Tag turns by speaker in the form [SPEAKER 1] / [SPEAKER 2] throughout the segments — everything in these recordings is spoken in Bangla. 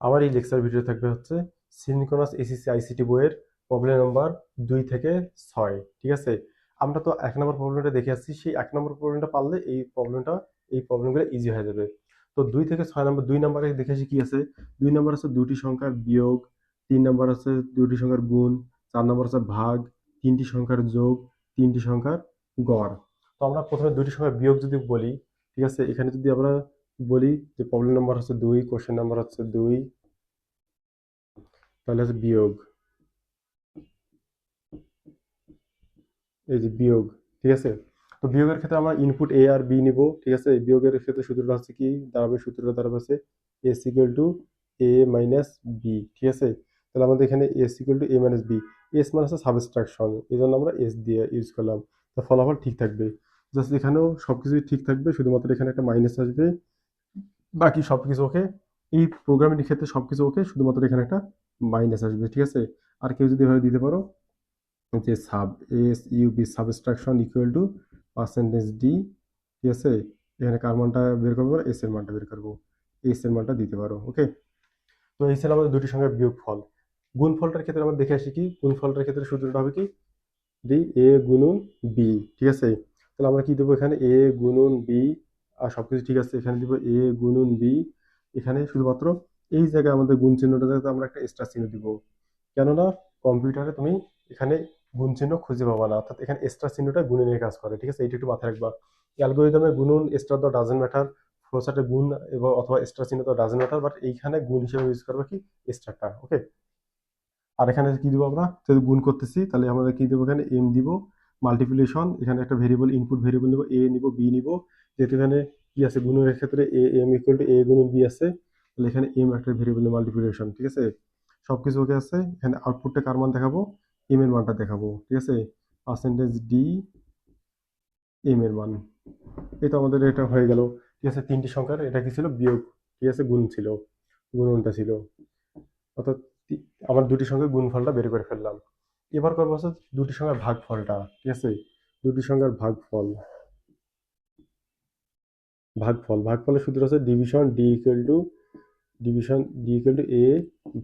[SPEAKER 1] আমার এই লেকচার ভিডিও থাকবে হচ্ছে সিনক্রোনাস এসিসি আইসিটি বইয়ের প্রবলেম নাম্বার দুই থেকে ছয়, ঠিক আছে? আমরা তো এক নম্বর প্রবলেমটা দেখে আসছি, সেই এক নম্বর প্রবলেমটা পারলে এই প্রবলেমটা এই প্রবলেমগুলো ইজি হয়ে যাবে। তো দুই থেকে ছয় নম্বর দুই নম্বরে দেখে আসি কি আছে? দুই নম্বর আছে দুটি সংখ্যার বিয়োগ, তিন নম্বর আছে দুটি সংখ্যার গুণ, চার নম্বর আছে ভাগ, তিনটি সংখ্যার যোগ, তিনটি সংখ্যার গড়। তো আমরা প্রথমে দুটি সংখ্যার বিয়োগ যদি বলি, ঠিক আছে? এখানে যদি আমরা বলি যে প্রবলেম নাম্বার হচ্ছে দুই কোশ্চেন নাম্বার হচ্ছে দুই। তাহলে হচ্ছে বিয়োগ। এই যে বিয়োগ, ঠিক আছে? তো বিয়োগের ক্ষেত্রে আমরা ইনপুট এ আর বি নিব, ঠিক আছে? বিয়োগের ক্ষেত্রে সূত্রটা হচ্ছে কি? দাঁড়াবে, সূত্রটা দাঁড়াবে হচ্ছে A equal to A minus B ঠিক আছে? তাহলে আমাদের এখানে A equal to A minus B S মানে হচ্ছে সাবস্ট্রাকশন এই জন্য আমরা এস দিয়ে ইউজ করলাম। তো ফলাফল ঠিক থাকবে। জাস্ট এখানেও সব কিছুই ঠিক থাকবে, শুধুমাত্র এখানে একটা মাইনাস আসবে। বাকি সব কিছু ওকে এই প্রোগ্রামিং ক্ষেত্রে সব কিছু ওকে শুধুমাত্র এখানে একটা মাইনাস আসবে, ঠিক আছে? আর কেউ যদি ভাবে দিতে পারো, যে sub S U B subtraction equal to percentage D ঠিক আছে? এখানে কার মানটা বের করব এস এর মানটা বের করব। এস এর মানটা দিতে পারো ওকে তো এই ছিল আমাদের দুটি সংখ্যার বিয়োগ ফল গুণ ফলটার ক্ষেত্রে আমরা দেখে আসি কি? গুণ ফলটার ক্ষেত্রে সূত্রটা হবে কি? ডি এ গুণুন বি ঠিক আছে? তাহলে আমরা কি দেবো এখানে? এ গুণুন বি সব কিছু ঠিক আছে, এখানে দিব এ গুণুন বি এখানে শুধুমাত্র এই জায়গায় আমাদের গুণ চিহ্নটা যাতে আমরা একটা এক্সট্রা চিহ্ন দিব। কেননা কম্পিউটারে তুমি এখানে গুণ চিহ্ন খুঁজে পাবা না, অর্থাৎ এখানে এক্সট্রা চিহ্নটা গুণে নিয়ে কাজ করে, ঠিক আছে? এইটা একটু মাথায় রাখবা। অ্যালগোরিদমে গুণন এক্সট্রা তো ডাজেন্ট ম্যাটার ফ্লোচার্টে গুণ এবং অথবা এক্সট্রা চিহ্ন তো ডাজেন্ট ম্যাটার বাট এইখানে গুণ হিসেবে ইউজ করবে কি? এক্সট্রাটা ওকে আর এখানে কি দিব আমরা? যদি গুণ করতেছি, তাহলে আমরা কি দেবো এখানে? এম দিব মাল্টিপ্লিকেশন এখানে একটা ভেরিয়েবল ইনপুট ভেরিয়েবল নিব এ নিব বি নিব যেহেতু এখানে কি আছে গুণের ক্ষেত্রে A M equal to A গুণন বি আছে, তাহলে এখানে এম একটা ভেরিয়েবল মাল্টিপ্লিকেশন ঠিক আছে? সব কিছু ওকে আছে? এখানে আউটপুটটা কার মান দেখাবো? এম এর মানটা দেখাবো, ঠিক আছে? পার্সেন্টেজ ডি এম এর মান। এই তো আমাদের এটা হয়ে গেল, ঠিক আছে? তিনটি সংখ্যার, এটা কি ছিল? বিয়োগ, ঠিক আছে? গুণ ছিল, গুণনটা ছিল। অর্থাৎ আমার দুটি সংখ্যার গুণফলটা বের করে ফেললাম। এবার করব হচ্ছে দুটি সংখ্যার ভাগফলটা, ঠিক আছে? দুটি সংখ্যার ভাগফল। ভাগফল, ভাগফলের সূত্র আছে division D equal to division D equal to A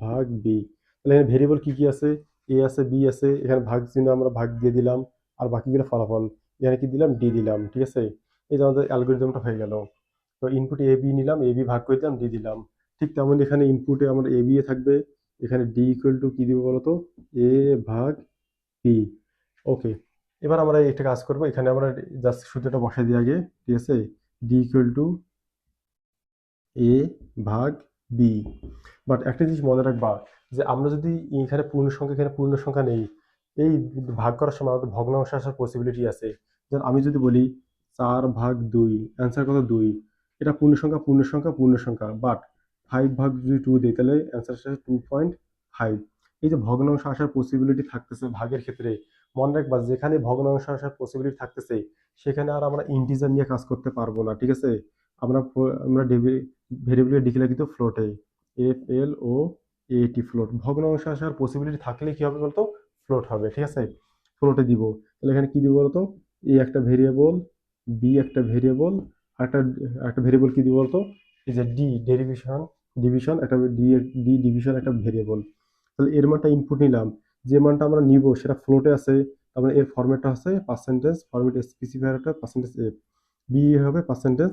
[SPEAKER 1] ভাগ বি তাহলে এখানে ভেরিয়েবল কি কি আছে? এ আছে বি আছে, এখানে ভাগ চিহ্ন আমরা ভাগ দিয়ে দিলাম, আর বাকিগুলো ফলাফল। এখানে কি দিলাম? ডি দিলাম, ঠিক আছে? এই যে আমাদের অ্যালগোরিদমটা হয়ে গেল। তো ইনপুট এ বি নিলাম এ বি ভাগ করে দিলাম ডি দিলাম। ঠিক তেমন এখানে ইনপুটে আমার এ বি এ থাকবে। এখানে ডি ইকুয়াল টু কি দিব বলতো? এ ভাগ বি ওকে এবার আমরা একটা কাজ করব। এখানে আমরা জাস্ট সূত্রটা বসাই দিই আগে, ঠিক আছে? ডি ইকুয়াল টু এ ভাগ বি বাট একটা জিনিস মনে রাখবা যে আমরা যদি এখানে পূর্ণ সংখ্যা, এখানে পূর্ণ সংখ্যা নেই, এই ভাগ করার সময় আমাদের ভগ্নাংশ আসার পসিবিলিটি আছে। যেমন আমি যদি বলি চার ভাগ দুই অ্যান্সার কত দুই? এটা পূর্ণ সংখ্যা পূর্ণ সংখ্যা পূর্ণ সংখ্যা। বাট ফাইভ ভাগ যদি টু দিই, তাহলে অ্যান্সার আসে টু পয়েন্ট ফাইভ এই যে ভগ্নাংশ আসার পসিবিলিটি থাকতেছে ভাগের ক্ষেত্রে, মনে রাখবা যেখানে ভগ্নাংশ আসার পসিবিলিটি থাকতেছে সেখানে আর আমরা ইন্টিজার নিয়ে কাজ করতে পারব না, ঠিক আছে? আমরা আমরা ভেরিয়েবলের ডিক্লেয়ার কিন্তু ফ্লোটে এফ এল ও এটি ফ্লোট ভগ্নাংশ আসার পসিবিলিটি থাকলে কি হবে বলতো? ফ্লোট হবে, ঠিক আছে? ফ্লোটে দিব। তাহলে এখানে কি দিব বলতো? এ একটা ভেরিয়েবল বি একটা ভেরিয়েবল একটা একটা ভেরিয়েবল কি দিব বলতো? এই যে ডি ডেরিভেশন ডিভিশন একটা ডি ডি ডিভিশন একটা ভেরিয়েবল তাহলে এর মানটা ইনপুট নিলাম। যে মানটা আমরা নিব, সেটা ফ্লোটে আছে। তার মানে এর ফরম্যাটটা হচ্ছে পার্সেন্টেজ ফরম্যাট স্পেসিফায়ারটা পার্সেন্টেজ এফ বি হবে পার্সেন্টেজ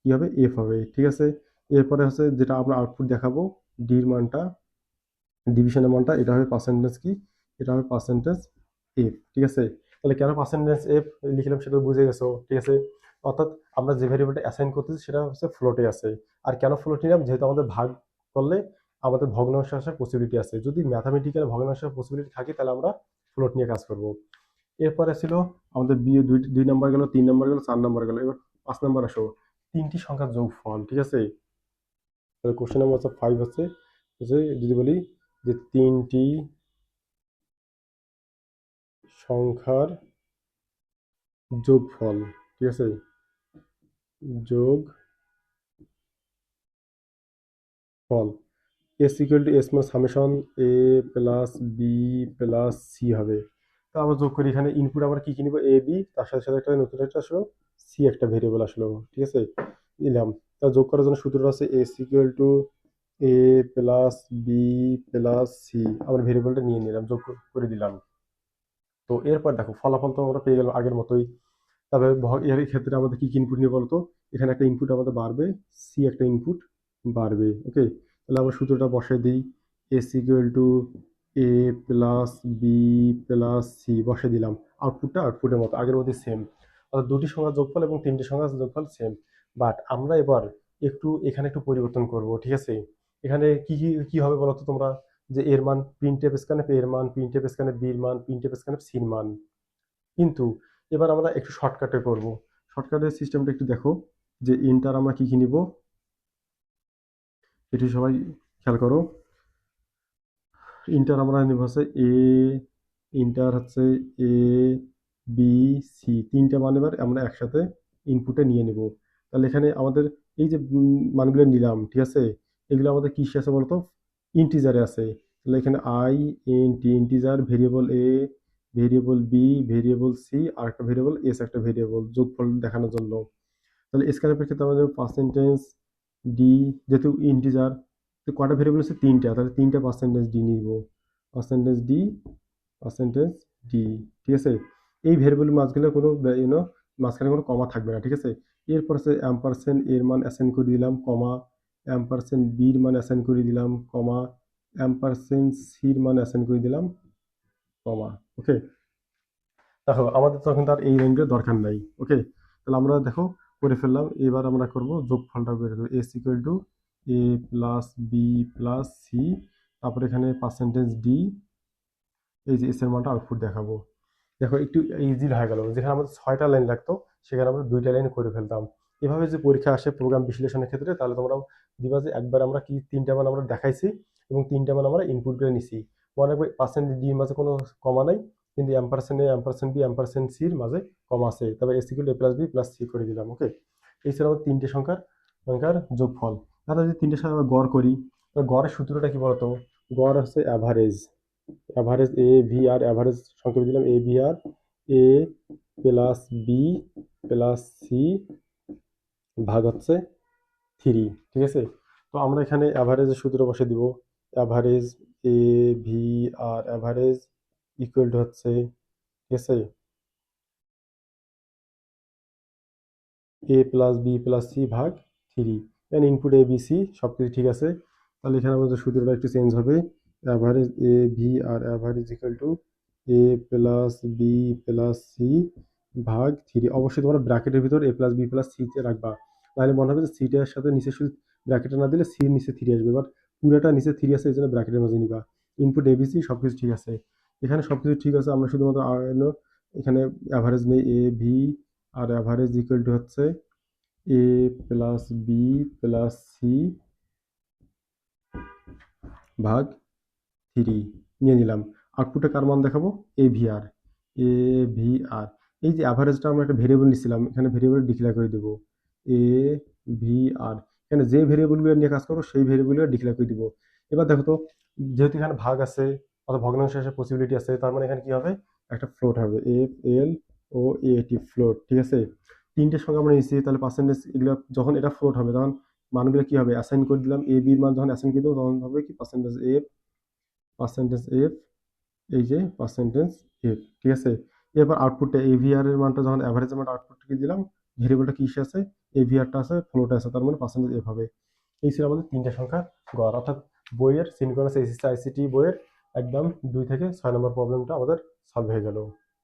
[SPEAKER 1] কি হবে এফ হবে, ঠিক আছে? এরপরে হচ্ছে যেটা আমরা আউটপুট দেখাবো ডির মানটা ডিভিশনের মানটা, এটা হবে পার্সেন্টেজ কি? এটা হবে পার্সেন্টেজ এফ ঠিক আছে? তাহলে কেন পার্সেন্টেজ এফ লিখলাম সেটা বুঝে গেছো, ঠিক আছে? অর্থাৎ আমরা যে ভেরিয়েবলটা অ্যাসাইন করতেছি সেটা হচ্ছে ফ্লোটে আছে। আর কেন ফ্লোট নিলাম? যেহেতু আমাদের ভাগ করলে আমাদের ভগ্নাংশ আসার পসিবিলিটি আছে। যদি ম্যাথামেটিক্যাল ভগ্নাংশ পসিবিলিটি থাকে, তাহলে আমরা ফ্লোট নিয়ে কাজ করব। এরপরে ছিল আমাদের বি দুই দুই নম্বর গেল, তিন নম্বর গেল, চার নম্বর গেল, এবার পাঁচ নম্বর আসো। তিনটি সংখ্যার যোগফল, ঠিক আছে? তাহলে কোশ্চেন নাম্বার হচ্ছে ফাইভ হচ্ছে যদি বলি যে তিনটি সংখ্যার যোগফল, ঠিক আছে? যোগ ফল এস ইকুয়াল টু এস মানে summation A plus B plus C হবে। তো আমরা যোগ করি, এখানে ইনপুট আমরা কি কি নিব? এ বি তার সাথে সাথে একটা নতুন একটা আসলো সি একটা ভেরিয়েবল আসলো, ঠিক আছে? নিলাম। তা যোগ করার জন্য সূত্রটা আছে S equal to A plus B plus C আমরা ভেরিয়েবলটা নিয়ে নিলাম, যোগ করে দিলাম। তো এরপর দেখো, ফলাফল তো আমরা পেয়ে গেলাম আগের মতোই। তবে এর ক্ষেত্রে আমাদের কি কি ইনপুট নিয়ে বলতো? এখানে একটা ইনপুট আমাদের বাড়বে সি একটা ইনপুট বাড়বে ওকে তাহলে আমরা সূত্রটা বসে দিই। S equal to A plus B plus C বসে দিলাম। আউটপুটটা আউটপুটের মতো, আগের মধ্যে সেম অর্থাৎ দুটি সংখ্যার যোগফল এবং তিনটি সংখ্যার যোগফল সেম বাট আমরা এবার একটু, এখানে একটু পরিবর্তন করব, ঠিক আছে? এখানে কি কি কি হবে বলো তো তোমরা? যে এর মান প্রিন্ট টেপ স্ক্যানে এর মান প্রিন্ট টেপ স্ক্যানে বির মান প্রিন্ট টেপ স্ক্যানে সির মান। কিন্তু এবার আমরা একটু শর্টকাটে করব। শর্টকাটের সিস্টেমটা একটু দেখো, যে ইন্টার আমরা কি কি নিব? এটি সবাই খেয়াল করো। ইন্টার আমরা নিব হচ্ছে এ ইন্টার হচ্ছে এ বি সি তিনটা মান এবার আমরা একসাথে ইনপুটে নিয়ে নেব। তাহলে এখানে আমাদের এই যে মানগুলো নিলাম, ঠিক আছে? এগুলো আমাদের কিসে আছে বলতো? ইন্টিজারে আছে। তাহলে এখানে I N T integer variable A variable B variable C আর একটা ভেরিয়েবল এস একটা ভেরিয়েবল যোগফল দেখানোর জন্য। তাহলে স্ক্যানের ক্ষেত্রে আমাদের পার্সেন্টেজ ডি যেহেতু ইন্টিজার তো কটা ভেরিয়েবল আছে? তিনটা। তাহলে তিনটা পার্সেন্টেজ ডি নিব। পার্সেন্টেজ ডি পার্সেন্টেজ ডি ঠিক আছে? এই ভেরিয়েবল মাঝখানে কোনো ইউনো মাঝখানে কোনো কমা থাকবে না, ঠিক আছে? এরপর আছে অ্যাম্পারসেন্ট এর মান অ্যাসাইন করে দিলাম কমা অ্যাম্পারসেন্ট বির মান অ্যাসাইন করে দিলাম কমা অ্যাম্পারসেন্ট সির মান অ্যাসাইন করে দিলাম কমা ওকে দেখো, আমাদের তখন তার এই রেঞ্জের দরকার নাই ওকে তাহলে আমরা দেখো, করে ফেললাম। এবার আমরা করব যোগফলটা বের করব S equal to A plus B plus C তারপর এখানে পার্সেন্টেজ ডি এই যে এস এর মানটা আউটপুট দেখাবো। দেখো, একটু ইজি হয়ে গেল। যেখানে আমাদের ছয়টা লাইন লাগতো, সেখানে আমরা দুইটা লাইন করে ফেলতাম। এভাবে যে পরীক্ষা আসে প্রোগ্রাম বিশ্লেষণের ক্ষেত্রে, তাহলে তোমরা দিবা যে একবার আমরা কি তিনটা মান আমরা দেখাইছি এবং তিনটা মান আমরা ইনপুট করে নিছি। মনে রাখবে পার্সেন্ট ডি মাঝে কোনো কমা নাই, কিন্তু ampersand A ampersand B ampersand সির মাঝে কমা আছে। তবে S equal A plus B plus C করে দিলাম ওকে এই ছিল আমাদের তিনটে সংখ্যার সংখ্যার যোগফল। তাহলে যদি তিনটে সংখ্যা আমরা গড় করি তাহলে গড়ের সূত্রটা কি বলতো? গড় হচ্ছে average average A V R average সংক্ষেপে দিলাম A V R A plus B plus C ভাগ হচ্ছে থ্রি ঠিক আছে? তো আমরা এখানে অ্যাভারেজের সূত্র বসে দিব। Average A V R average equal to হচ্ছে, ঠিক আছে? A plus B plus C ভাগ থ্রি এখানে ইনপুট এ বি সি সব কিছু ঠিক আছে। তাহলে এখানে আমাদের সূত্রটা একটু চেঞ্জ হবে। Average A V R average equal to A plus B plus C ভাগ থ্রি অবশ্যই তোমরা ব্র্যাকেটের ভিতর এ প্লাস বি প্লাস সিতে রাখবা। তাহলে মনে হবে যে সিটার সাথে নিচে শুধু ব্র্যাকেটে না দিলে সির নিচে থ্রি আসবে। বাট পুরোটা নিচে থ্রি আছে, এই জন্য ব্র্যাকেটের মাঝে নিবা। ইনপুট এবিসি সব কিছু ঠিক আছে। এখানে সব কিছু ঠিক আছে, আমরা শুধুমাত্র এখানে অ্যাভারেজ নেই A V R average equal to হচ্ছে A plus B plus C ভাগ থ্রি নিয়ে নিলাম। আউটপুটে কার মান দেখাবো? এ ভি আর এ ভি আর এই যে অ্যাভারেজটা আমরা একটা ভেরিয়েবল নিছিলাম এখানে ভেরিয়েবল ডিক্লেয়ার করে দেবো। এ ভি আর এখানে যে ভেরিয়েবলগুলো নিয়ে কাজ করব, সেই ভেরিয়েবলগুলো ডিক্লেয়ার করে দিব। এবার দেখো তো, যেহেতু এখানে ভাগ আছে, অথবা ভগ্নাংশ আসার পসিবিলিটি আছে, তার মানে এখানে কি হবে? একটা ফ্লোট হবে। এফ এল ও এ টি ফ্লোট ঠিক আছে? তিনটে সংখ্যা আমরা নিচ্ছি তাহলে পার্সেন্টেজ এগুলো যখন এটা ফ্লোট হবে, তখন মানগুলো কি হবে? অ্যাসাইন করে দিলাম এ বির মান যখন অ্যাসাইন করে দেবো, তখন হবে কি? পার্সেন্টেজ এফ পার্সেন্টেজ এফ এই যে পার্সেন্টেজ এফ ঠিক আছে? এবার আউটপুটটা এভিআর এর মানটা যখন অ্যাভারেজের মানটা আউটপুটকে দিলাম? ভেরিয়েবলটা কিসে আছে? এভিআরটা আছে ফ্লোটে আছে, তার মানে পার্সেন্টেজ এফ হবে। এই ছিল আমাদের তিনটে সংখ্যা গড়। অর্থাৎ বইয়ের সিনক্রোনাস এসিসি আইসিটি বইয়ের একদম দুই থেকে ছয় নম্বর প্রবলেমটা আমাদের সলভ হয়ে গেল।